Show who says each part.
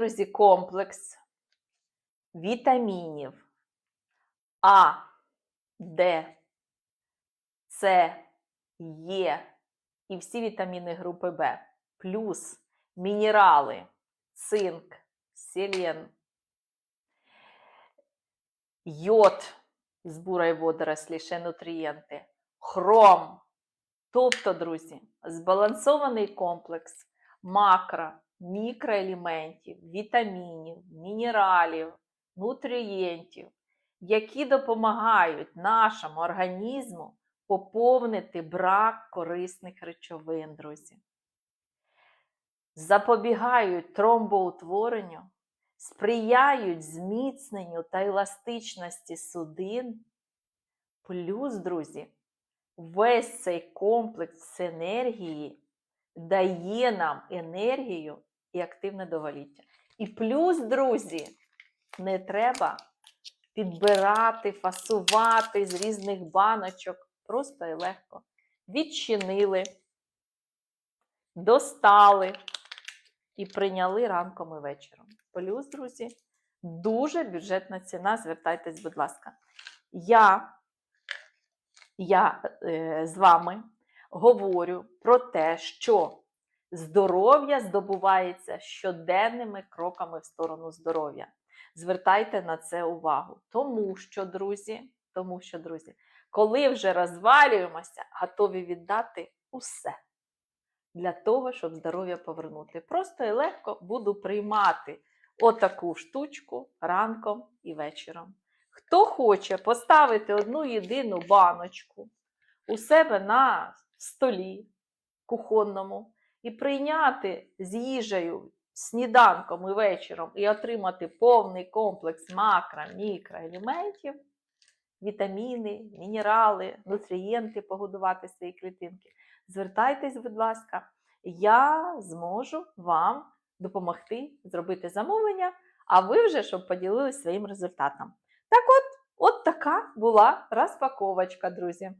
Speaker 1: друзі, комплекс вітамінів А, Д, С, Е і всі вітаміни групи В, плюс мінерали, цинк, селен, йод з бурої водорослі, ще нутрієнти, хром. Тобто, друзі, збалансований комплекс макро, мікроелементів, вітамінів, мінералів, нутрієнтів, які допомагають нашому організму поповнити брак корисних речовин, друзі. Запобігають тромбоутворенню, сприяють зміцненню та еластичності судин. Плюс, друзі, весь цей комплекс енергії дає нам енергію і активне довголіття. І плюс, друзі, не треба підбирати, фасувати з різних баночок. Просто і легко. Відчинили, достали і прийняли ранком і вечором. Плюс, друзі, дуже бюджетна ціна. Звертайтесь, будь ласка. Я, я е, з вами говорю про те, що здоров'я здобувається щоденними кроками в сторону здоров'я. Звертайте на це увагу. Тому що, друзі, тому що, друзі, коли вже розвалюємося, готові віддати усе для того, щоб здоров'я повернути. Просто і легко буду приймати отаку штучку ранком і вечором. Хто хоче поставити одну єдину баночку у себе на столі кухонному і прийняти з їжею сніданком і вечором і отримати повний комплекс макро, мікроелементів, вітаміни, мінерали, нутрієнти, погодувати свої клітинки. Звертайтесь, будь ласка, я зможу вам допомогти зробити замовлення, а ви вже щоб поділилися своїм результатом. Так от, от така була розпаковочка, друзі.